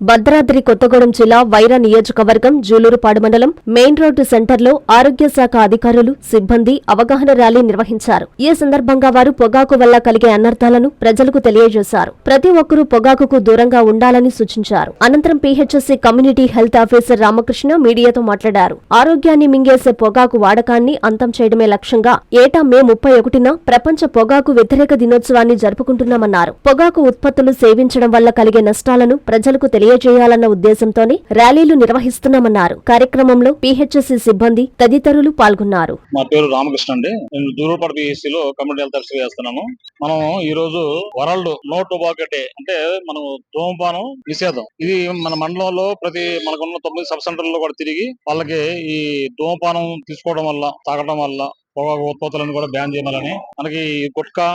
భద్రాద్రి కొత్తగూడెం జిల్లా వైర నియోజకవర్గం జూలూరుపాడు మండలం మెయిన్ రోడ్డు సెంటర్లో ఆరోగ్య శాఖ అధికారులు సిబ్బంది అవగాహన ర్యాలీ నిర్వహించారు. ఈ సందర్భంగా వారు పొగాకు వల్ల కలిగే అనర్థాలను ప్రజలకు తెలియజేశారు. ప్రతి ఒక్కరూ పొగాకుకు దూరంగా ఉండాలని సూచించారు. అనంతరం PHSC community health officer Ramakrishna మీడియాతో మాట్లాడారు. ఆరోగ్యాన్ని మింగేసే పొగాకు వాడకాన్ని అంతం చేయడమే లక్ష్యంగా ఏటా మే ముప్పై ఒకటిన ప్రపంచ పొగాకు వ్యతిరేక దినోత్సవాన్ని జరుపుకుంటున్నామన్నారు. పొగాకు ఉత్పత్తులు సేవించడం వల్ల కలిగే నష్టాలను ప్రజలకు తెలియ తెలియజేయాలన్న ఉద్దేశంతోనే ర్యాలీలు నిర్వహిస్తున్నామన్నారు. కార్యక్రమంలో పిహెచ్ఎస్సి సిబ్బంది తదితరులు పాల్గొన్నారు. మా పేరు రామకృష్ణ అండి. నేను దూరపడ పిఎస్సి లో కమ్యూనిటీ హెల్త్ సర్వీస్ చేస్తున్నాను. మనం ఈ రోజు వరల్డ్ నో టొబాకో డే అంటే మనం ధూమపానం నిషేధం. ఇది మన మండలంలో ప్రతి మనకున్న తొమ్మిది సబ్ సెంటర్లో కూడా తిరిగి వాళ్ళకి ఈ ధూమపానం తీసుకోవడం వల్ల తాగడం వల్ల పొగాకు ఉత్పత్తులను కూడా బ్యాన్ చేయాలని. మనకి ఈ గుట్కా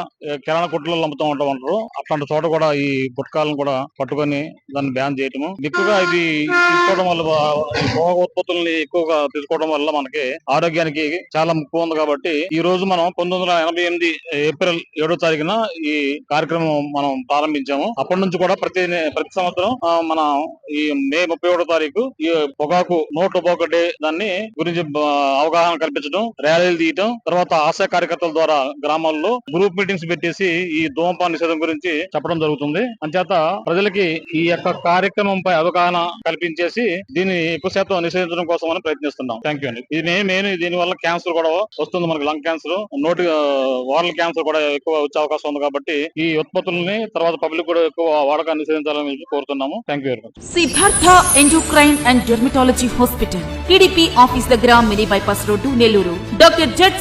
కిరాణా కొట్లలో అమ్ముతూ ఉంటా ఉంటారు. అట్లాంటి చోట కూడా ఈ గుట్కాలను కూడా పట్టుకొని దాన్ని బ్యాన్ చేయటము. ఎక్కువగా ఇది తీసుకోవడం వల్ల పొగాకు ఉత్పత్తుల్ని ఎక్కువగా తీసుకోవడం వల్ల మనకి ఆరోగ్యానికి చాలా ముఖ్యం ఉంది కాబట్టి ఈ రోజు మనం పంతొమ్మిది ఎనభై ఎనిమిది ఏప్రిల్ ఏడో తారీఖున ఈ కార్యక్రమం మనం ప్రారంభించాము. అప్పటి నుంచి కూడా ప్రతి ప్రతి సంవత్సరం మన ఈ మే ముప్పై ఒకటో తారీఖు ఈ పొగాకు నోట్ టొబాకో డే దాన్ని గురించి అవగాహన కల్పించడం ర్యాలీలు తీయటం తర్వాత ఆశా కార్యకర్తల ద్వారా గ్రామాల్లో గ్రూప్ మీటింగ్స్ పెట్టేసి ఈ ధూమపాన నిషేధం గురించి చెప్పడం జరుగుతుంది. అంచేత ప్రజలకి ఈ యొక్క కార్యక్రమంపై అవగాహన కల్పించేసి దీన్ని ఎక్కువ శాతం నిషేధించడం కోసం ప్రయత్నిస్తున్నాం. థ్యాంక్ యూ అండి. ఇది మెయిన్ దీని వల్ల క్యాన్సర్ కూడా వస్తుంది మనకి లంగ్ క్యాన్సర్. నోటి వారల్ క్యాన్సర్ కూడా ఎక్కువ వచ్చే అవకాశం ఉంది కాబట్టి ఈ ఉత్పత్తుల్ని తర్వాత పబ్లిక్ కూడా ఎక్కువ వాడకాన్ని నిషేధించాలని కోరుతున్నాము. Thank you very much Siddhartha endocrine and dermatology hospital TDP office దగ్గర mini bypass road Nellore. Doctor Z